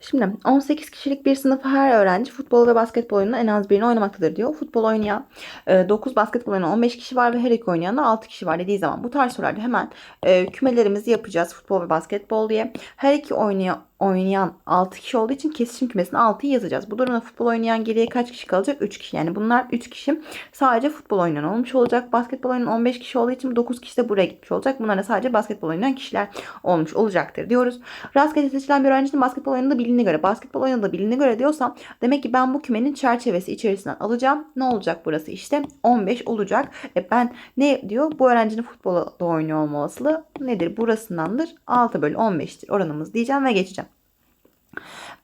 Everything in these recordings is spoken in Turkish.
Şimdi 18 kişilik bir sınıf her öğrenci futbol ve basketbol oyununun en az birini oynamaktadır diyor. Futbol oynayan e, 9 basketbol oynayan 15 kişi var ve her iki oynayan da 6 kişi var dediği zaman bu tarz sorularda hemen e, kümelerimizi yapacağız futbol ve basketbol diye. Her iki oynayan oynayan 6 kişi olduğu için kesişim kümesine 6'yı yazacağız. Bu durumda futbol oynayan geriye kaç kişi kalacak? 3 kişi. Yani bunlar 3 kişi sadece futbol oynayan olmuş olacak. Basketbol oynayan 15 kişi olduğu için 9 kişi de buraya gitmiş olacak. Bunlar da sadece basketbol oynayan kişiler olmuş olacaktır diyoruz. Rastgele seçilen bir öğrencinin basketbol oynadığı bilinine göre, basketbol oynadığı bilinine göre diyorsam demek ki ben bu kümenin çerçevesi içerisinden alacağım. Ne olacak burası? İşte 15 olacak. E ben ne diyor? Bu öğrencinin futbolda oynuyor olma olasılığı nedir? Burasındandır. 6 bölü 15'tir oranımız diyeceğim ve geçeceğim.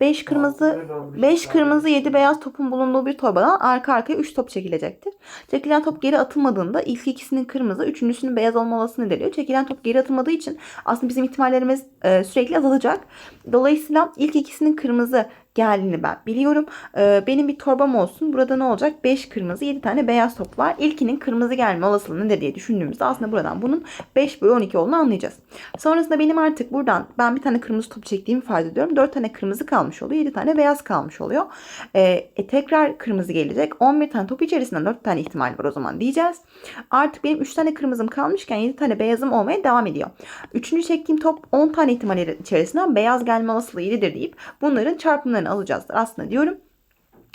5 kırmızı 5 kırmızı 7 beyaz topun bulunduğu bir torbadan arka arkaya 3 top çekilecektir. Çekilen top geri atılmadığında ilk ikisinin kırmızı, üçüncüsünün beyaz olma olasılığı nedeniyle çekilen top geri atılmadığı için aslında bizim ihtimallerimiz e, sürekli azalacak. Dolayısıyla ilk ikisinin kırmızı geldiğini ben biliyorum. Ee, benim bir torbam olsun. Burada ne olacak? 5 kırmızı 7 tane beyaz top var. İlkinin kırmızı gelme olasılığı nedir diye düşündüğümüzde aslında buradan bunun 5 bölü 12 olduğunu anlayacağız. Sonrasında benim artık buradan ben bir tane kırmızı top çektiğimi farz ediyorum. 4 tane kırmızı kalmış oluyor. 7 tane beyaz kalmış oluyor. Ee, e, tekrar kırmızı gelecek. 11 tane top içerisinden 4 tane ihtimal var o zaman diyeceğiz. Artık benim 3 tane kırmızım kalmışken 7 tane beyazım olmaya devam ediyor. Üçüncü çektiğim top 10 tane ihtimal içerisinden beyaz gelme olasılığı 7'dir deyip bunların çarpımlarını alacağız aslında diyorum.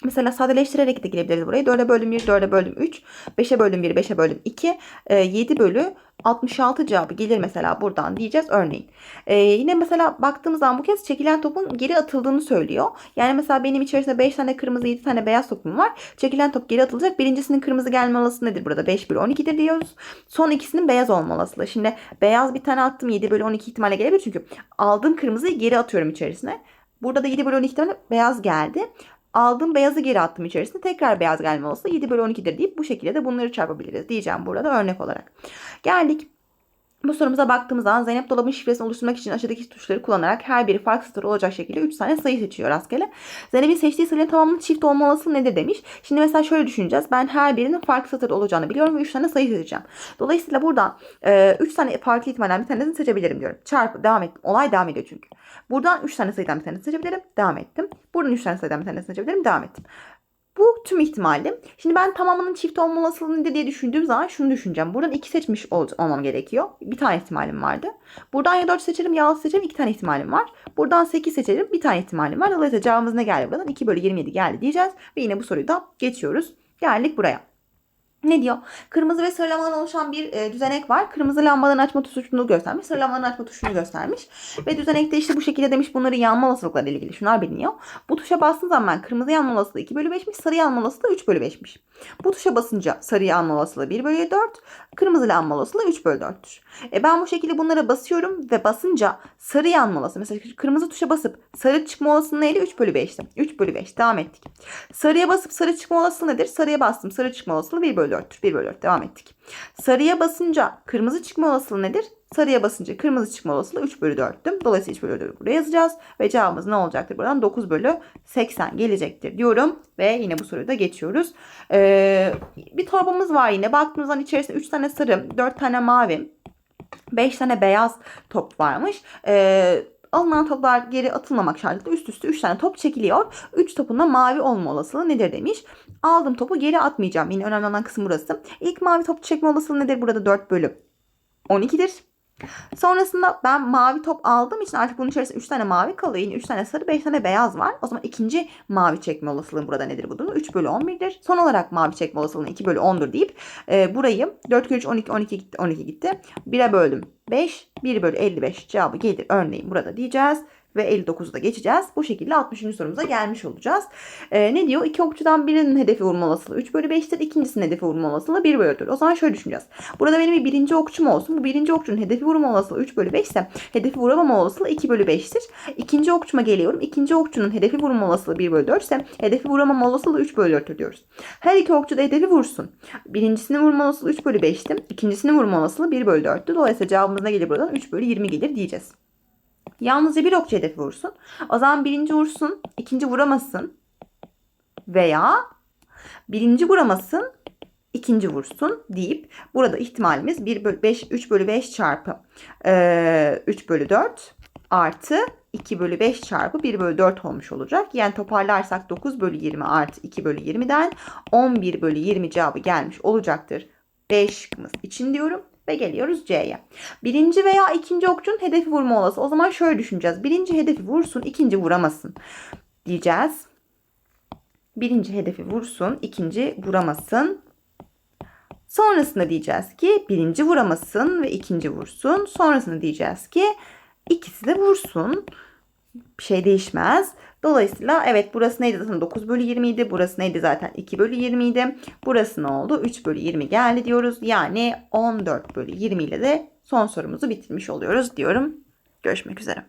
Mesela sadeleştirerek de girebiliriz burayı. 4'e böldüm 1, 4'e böldüm 3, 5'e böldüm 1, 5'e böldüm 2, 7 bölü 66 cevabı gelir mesela buradan diyeceğiz örneğin. Ee, yine mesela baktığımız zaman bu kez çekilen topun geri atıldığını söylüyor. Yani mesela benim içerisinde 5 tane kırmızı 7 tane beyaz topum var. Çekilen top geri atılacak. Birincisinin kırmızı gelme olasılığı nedir burada? 5 bölü 12'dir diyoruz. Son ikisinin beyaz olma olasılığı. Şimdi beyaz bir tane attım 7 bölü 12 ihtimalle gelebilir. Çünkü aldığım kırmızıyı geri atıyorum içerisine. Burada da 7 bölü 12 tane beyaz geldi. Aldığım beyazı geri attım içerisine. Tekrar beyaz gelme olsa 7 bölü 12'dir deyip bu şekilde de bunları çarpabiliriz diyeceğim burada örnek olarak. Geldik bu sorumuza baktığımız zaman Zeynep dolabın şifresini oluşturmak için aşağıdaki tuşları kullanarak her biri farklı satır olacak şekilde 3 tane sayı seçiyor rastgele. Zeynep'in seçtiği sayının tamamının çift olma olasılığı nedir demiş. Şimdi mesela şöyle düşüneceğiz. Ben her birinin farklı satır olacağını biliyorum ve 3 tane sayı seçeceğim. Dolayısıyla buradan 3 tane farklı ihtimalden bir tanesini seçebilirim diyorum. Çarpı devam et. Olay devam ediyor çünkü. Buradan 3 tane sayıdan bir tanesini seçebilirim. Devam ettim. Buradan 3 tane sayıdan bir tanesini seçebilirim. Devam ettim. Bu tüm ihtimalim. Şimdi ben tamamının çift olma olasılığı nedir diye düşündüğüm zaman şunu düşüneceğim. Buradan iki seçmiş ol olmam gerekiyor. Bir tane ihtimalim vardı. Buradan ya 4 seçerim ya 6 seçerim. iki tane ihtimalim var. Buradan 8 seçerim. Bir tane ihtimalim var. Dolayısıyla cevabımız ne geldi buradan? 2 bölü 27 geldi diyeceğiz. Ve yine bu soruyu da geçiyoruz. Geldik buraya. Ne diyor? Kırmızı ve sarı lambadan oluşan bir e, düzenek var. Kırmızı lambadan açma tuşunu göstermiş. Sarı lambadan açma tuşunu göstermiş. Ve düzenekte işte bu şekilde demiş bunları yanma olasılıkları ile ilgili. Şunlar biliniyor. Bu tuşa bastığım zaman kırmızı yanma olasılığı 2 bölü 5'miş. Sarı yanma olasılığı 3 bölü 5'miş. Bu tuşa basınca sarı yanma olasılığı 1 bölü 4. Kırmızı yanma olasılığı 3 bölü 4'tür. E ben bu şekilde bunlara basıyorum ve basınca sarı yanma olasılığı. Mesela kırmızı tuşa basıp sarı çıkma olasılığı neydi? 3 bölü 5'ti. 3 bölü 5. Devam ettik. Sarıya basıp sarı çıkma olasılığı nedir? Sarıya bastım. Sarı çıkma olasılığı 1 bölü 4'tür. 1 bölü 4. Devam ettik. Sarıya basınca kırmızı çıkma olasılığı nedir? Sarıya basınca kırmızı çıkma olasılığı 3 bölü 4'tüm. Dolayısıyla 3 bölü 4'ü buraya yazacağız. Ve cevabımız ne olacaktır buradan? 9 bölü 80 gelecektir diyorum. Ve yine bu soruyu da geçiyoruz. Ee, bir torbamız var yine. Baktığımızda içerisinde 3 tane sarı, 4 tane mavi, 5 tane beyaz top varmış. Ee, alınan toplar geri atılmamak şartıyla üst üste 3 tane top çekiliyor. 3 topun da mavi olma olasılığı nedir demiş. Aldım topu geri atmayacağım. Yine önemli olan kısım burası. İlk mavi top çekme olasılığı nedir? Burada 4 bölü 12'dir. Sonrasında ben mavi top aldığım için artık bunun içerisinde 3 tane mavi kalıyor. Yine 3 tane sarı 5 tane beyaz var. O zaman ikinci mavi çekme olasılığım burada nedir bu durumda? 3 bölü 11'dir. Son olarak mavi çekme olasılığını 2 bölü 10'dur deyip e, burayı 4 kere 3 12 12 gitti 12 gitti. 1'e böldüm 5 1 bölü 55 cevabı gelir örneğin burada diyeceğiz ve 59'u da geçeceğiz. Bu şekilde 60. sorumuza gelmiş olacağız. Ee, ne diyor? İki okçudan birinin hedefi vurma olasılığı 3 bölü 5'tir. İkincisinin hedefi vurma olasılığı 1 bölü 4. O zaman şöyle düşüneceğiz. Burada benim bir birinci okçum olsun. Bu birinci okçunun hedefi vurma olasılığı 3 bölü 5 ise hedefi vuramama olasılığı 2 bölü 5'tir. İkinci okçuma geliyorum. İkinci okçunun hedefi vurma olasılığı 1 bölü 4 ise hedefi vuramama olasılığı 3 bölü 4'tür diyoruz. Her iki okçu da hedefi vursun. Birincisinin vurma olasılığı 3 bölü 5'ti. İkincisinin vurma olasılığı 1 bölü 4'tü. Dolayısıyla cevabımız ne gelir buradan? 3 bölü 20 gelir diyeceğiz. Yalnızca bir okçu hedefi vursun. O zaman birinci vursun, ikinci vuramasın. Veya birinci vuramasın, ikinci vursun deyip burada ihtimalimiz 1 bölü 5, 3 bölü 5 çarpı e, 3 bölü 4 artı 2 bölü 5 çarpı 1 bölü 4 olmuş olacak. Yani toparlarsak 9 bölü 20 artı 2 bölü 20'den 11 bölü 20 cevabı gelmiş olacaktır. B şıkkımız için diyorum ve geliyoruz C'ye. Birinci veya ikinci okçunun hedefi vurma olası. O zaman şöyle düşüneceğiz. Birinci hedefi vursun, ikinci vuramasın diyeceğiz. Birinci hedefi vursun, ikinci vuramasın. Sonrasında diyeceğiz ki birinci vuramasın ve ikinci vursun. Sonrasında diyeceğiz ki ikisi de vursun. Bir şey değişmez. Dolayısıyla evet burası neydi zaten 9 bölü 20 idi. Burası neydi zaten 2 bölü 20 idi. Burası ne oldu? 3 bölü 20 geldi diyoruz. Yani 14 bölü 20 ile de son sorumuzu bitirmiş oluyoruz diyorum. Görüşmek üzere.